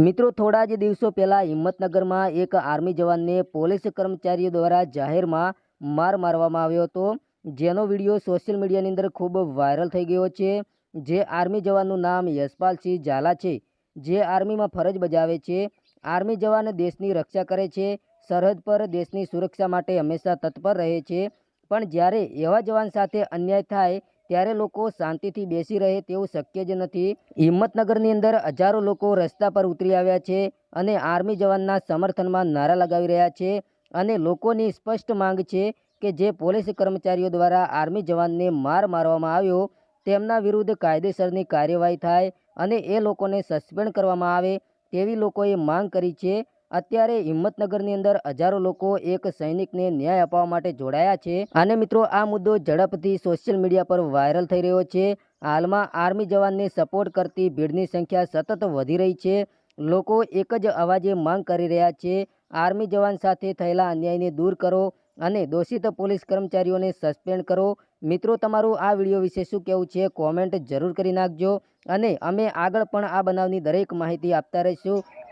મિત્રો, થોડા જ દિવસો પહેલાં હિંમતનગરમાં એક આર્મી જવાનને પોલીસ કર્મચારીઓ દ્વારા જાહેરમાં માર મારવામાં આવ્યો હતો. જેનો વીડિયો સોશિયલ મીડિયાની અંદર ખૂબ વાયરલ થઈ ગયો છે. જે આર્મી જવાનનું નામ યશપાલસિંહ ઝાલા છે. જે આર્મીમાં ફરજ બજાવે છે. આર્મી જવાન દેશની રક્ષા કરે છે. સરહદ પર દેશની સુરક્ષા માટે હંમેશા તત્પર રહે છે. પણ જ્યારે એવા જવાન સાથે અન્યાય થાય ત્યારે લોકો શાંતિથી બેસી રહે તેવું શક્ય જ નથી. હિંમતનગરની અંદર હજારો લોકો રસ્તા પર ઉતરી આવ્યા છે અને આર્મી જવાનના સમર્થનમાં નારા લગાવી રહ્યા છે અને લોકોની સ્પષ્ટ માંગ છે કે જે પોલીસ કર્મચારીઓ દ્વારા આર્મી જવાનને માર મારવામાં આવ્યો, તેમના વિરુદ્ધ કાયદેસરની કાર્યવાહી થાય અને એ લોકોને સસ્પેન્ડ કરવામાં આવે તેવી લોકોએ માંગ કરી છે અત્યારે હિંમતનગરની અંદર હજારો લોકો એક સૈનિકને ન્યાય અપાવવા માટે જોડાયા છે. અને મિત્રો, આ મુદ્દો ઝડપથી સોશિયલ મીડિયા પર વાયરલ થઈ રહ્યો છે. હાલમાં આર્મી જવાનને સપોર્ટ કરતી ભીડની સંખ્યા સતત વધી રહી છે. લોકો એક જ અવાજે માંગ કરી રહ્યા છે. આર્મી જવાન સાથે થયેલા અન્યાયને દૂર કરો અને દોષિત પોલીસ કર્મચારીઓને સસ્પેન્ડ કરો. મિત્રો, તમારું આ વીડિયો વિશે શું કહેવું છે, કોમેન્ટ જરૂર કરી નાખજો. અને અમે આગળ પણ આ બનાવની દરેક માહિતી આપતા રહીશું.